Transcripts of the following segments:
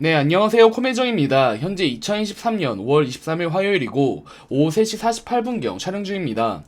네, 안녕하세요. 코메정입니다. 현재 2023년 5월 23일 화요일이고, 오후 3시 48분경 촬영 중입니다.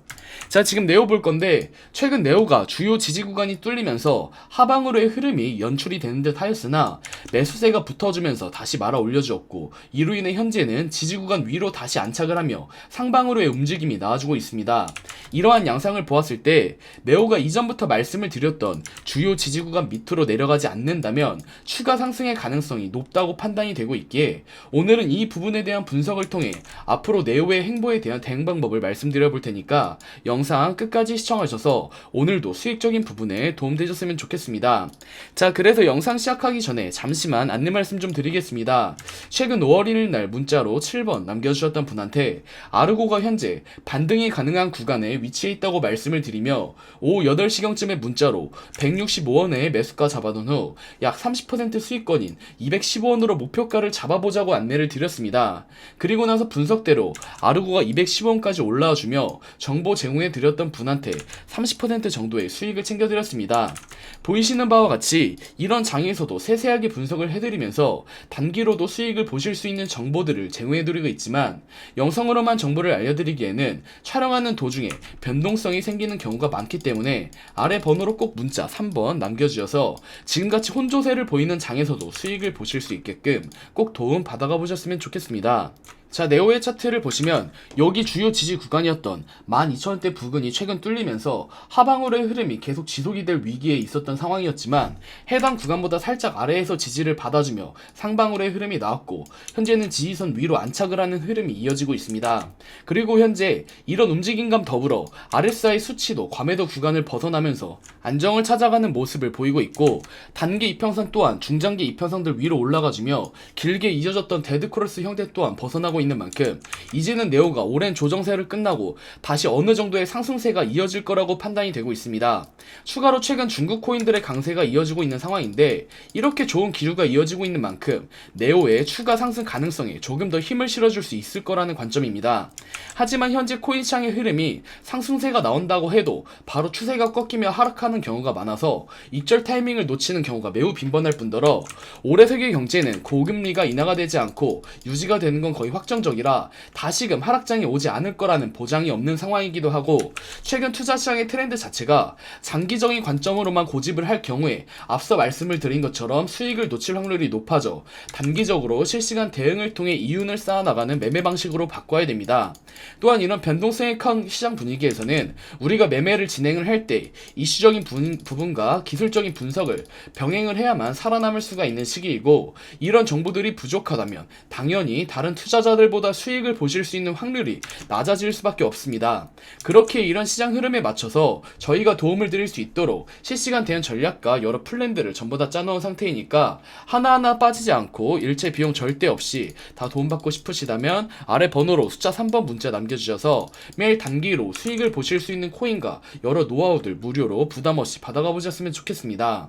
자, 지금 네오 볼 건데, 최근 네오가 주요 지지 구간이 뚫리면서 하방으로의 흐름이 연출이 되는 듯 하였으나, 매수세가 붙어주면서 다시 말아 올려주었고, 이로 인해 현재는 지지 구간 위로 다시 안착을 하며 상방으로의 움직임이 나와주고 있습니다. 이러한 양상을 보았을 때, 네오가 이전부터 말씀을 드렸던 주요 지지 구간 밑으로 내려가지 않는다면, 추가 상승의 가능성이 높다고 판단이 되고 있기에, 오늘은 이 부분에 대한 분석을 통해 앞으로 네오의 행보에 대한 대응 방법을 말씀드려 볼 테니까 영상 끝까지 시청하셔서 오늘도 수익적인 부분에 도움되셨으면 좋겠습니다. 자, 그래서 영상 시작하기 전에 잠시만 안내 말씀 좀 드리겠습니다. 최근 5월 1일 날 문자로 7번 남겨주셨던 분한테 아르고가 현재 반등이 가능한 구간에 위치해 있다고 말씀을 드리며 오후 8시경쯤에 문자로 165원에 매수가 잡아둔 후 약 30% 수익권인 215원으로 목표가를 잡아보자고 안내를 드렸습니다. 그리고 나서 분석대로 아르고가 210원까지 올라와 주며 정보 제공 해 드렸던 분한테 30% 정도의 수익을 챙겨드렸습니다. 보이시는 바와 같이 이런 장에서도 세세하게 분석을 해드리면서 단기로도 수익을 보실 수 있는 정보들을 제공해드리고 있지만 영상으로만 정보를 알려드리기에는 촬영하는 도중에 변동성이 생기는 경우가 많기 때문에 아래 번호로 꼭 문자 3번 남겨주셔서 지금같이 혼조세를 보이는 장에서도 수익을 보실 수 있게끔 꼭 도움 받아가 보셨으면 좋겠습니다. 자, 네오의 차트를 보시면 여기 주요 지지 구간이었던 12,000원대 부근이 최근 뚫리면서 하방으로의 흐름이 계속 지속이 될 위기에 있었던 상황이었지만 해당 구간보다 살짝 아래에서 지지를 받아주며 상방으로의 흐름이 나왔고 현재는 지지선 위로 안착을 하는 흐름이 이어지고 있습니다. 그리고 현재 이런 움직임감 더불어 RSI 수치도 과매도 구간을 벗어나면서 안정을 찾아가는 모습을 보이고 있고 단기 이평선 또한 중장기 이평선들 위로 올라가주며 길게 이어졌던 데드크로스 형태 또한 벗어나고 있는 만큼 이제는 네오가 오랜 조정세를 끝나고 다시 어느 정도의 상승세가 이어질 거라고 판단이 되고 있습니다. 추가로 최근 중국 코인들의 강세가 이어지고 있는 상황인데 이렇게 좋은 기류가 이어지고 있는 만큼 네오의 추가 상승 가능성에 조금 더 힘을 실어줄 수 있을 거라는 관점입니다. 하지만 현재 코인 시장의 흐름이 상승세가 나온다고 해도 바로 추세가 꺾이며 하락하는 경우가 많아서 익절 타이밍을 놓치는 경우가 매우 빈번할 뿐더러 올해 세계 경제는 고금리가 인하가 되지 않고 유지가 되는 건 거의 확정 적이라 다시금 하락장이 오지 않을 거라는 보장이 없는 상황이기도 하고 최근 투자 시장의 트렌드 자체가 장기적인 관점으로만 고집을 할 경우에 앞서 말씀을 드린 것처럼 수익을 놓칠 확률이 높아져 단기적으로 실시간 대응을 통해 이윤을 쌓아나가는 매매 방식으로 바꿔야 됩니다. 또한 이런 변동성이 큰 시장 분위기에서는 우리가 매매를 진행을 할 때 이슈적인 분- 부분과 기술적인 분석을 병행을 해야만 살아남을 수가 있는 시기이고 이런 정보들이 부족하다면 당연히 다른 투자자들 보다 수익을 보실 수 있는 확률이 낮아질 수밖에 없습니다. 그렇게 이런 시장 흐름에 맞춰서 저희가 도움을 드릴 수 있도록 실시간 대응 전략과 여러 플랜들을 전부 다 짜놓은 상태이니까 하나하나 빠지지 않고 일체 비용 절대 없이 다 도움받고 싶으시다면 아래 번호로 숫자 3번 문자 남겨주셔서 매일 단기로 수익을 보실 수 있는 코인과 여러 노하우들 무료로 부담 없이 받아가 보셨으면 좋겠습니다.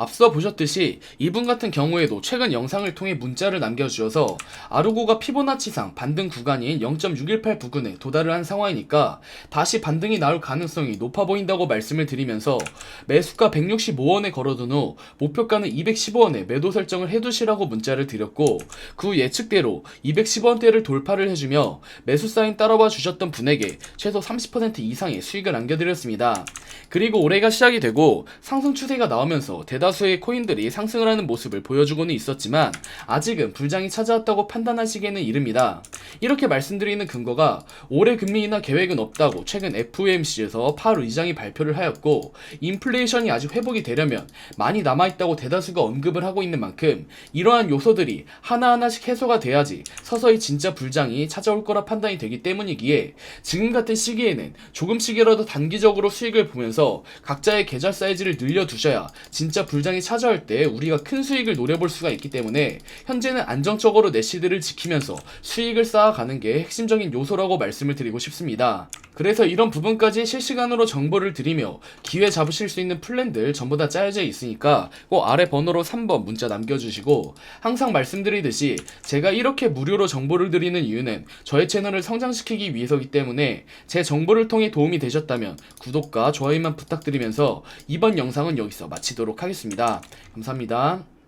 앞서 보셨듯이 이분 같은 경우에도 최근 영상을 통해 문자를 남겨주셔서 아르고가 피보나치상 반등 구간인 0.618 부근에 도달을 한 상황이니까 다시 반등이 나올 가능성이 높아 보인다고 말씀을 드리면서 매수가 165원에 걸어둔 후 목표가는 215원에 매도 설정을 해두시라고 문자를 드렸고 그 예측대로 210원대를 돌파를 해주며 매수 사인 따라와 주셨던 분에게 최소 30% 이상의 수익을 안겨드렸습니다. 그리고 올해가 시작이 되고 상승 추세가 나오면서 대다 수의 코인들이 상승을 하는 모습을 보여주고는 있었지만 아직은 불장이 찾아왔다고 판단하시기에는 이릅니다. 이렇게 말씀드리는 근거가 올해 금리 인하 계획은 없다고 최근 FOMC에서 파월 의장이 발표를 하였고 인플레이션이 아직 회복이 되려면 많이 남아있다고 대다수가 언급을 하고 있는 만큼 이러한 요소들이 하나하나씩 해소가 돼야지 서서히 진짜 불장이 찾아올 거라 판단이 되기 때문이기에 지금 같은 시기에는 조금씩이라도 단기적으로 수익을 보면서 각자의 계좌 사이즈를 늘려두셔야 진짜 불장이 찾아올 때 우리가 큰 수익을 노려볼 수가 있기 때문에 현재는 안정적으로 내시드를 지키면서 수익을 쌓아가는 게 핵심적인 요소라고 말씀을 드리고 싶습니다. 그래서 이런 부분까지 실시간으로 정보를 드리며 기회 잡으실 수 있는 플랜들 전부 다 짜여져 있으니까 꼭 아래 번호로 3번 문자 남겨주시고 항상 말씀드리듯이 제가 이렇게 무료로 정보를 드리는 이유는 저의 채널을 성장시키기 위해서이기 때문에 제 정보를 통해 도움이 되셨다면 구독과 좋아요만 부탁드리면서 이번 영상은 여기서 마치도록 하겠습니다. 감사합니다.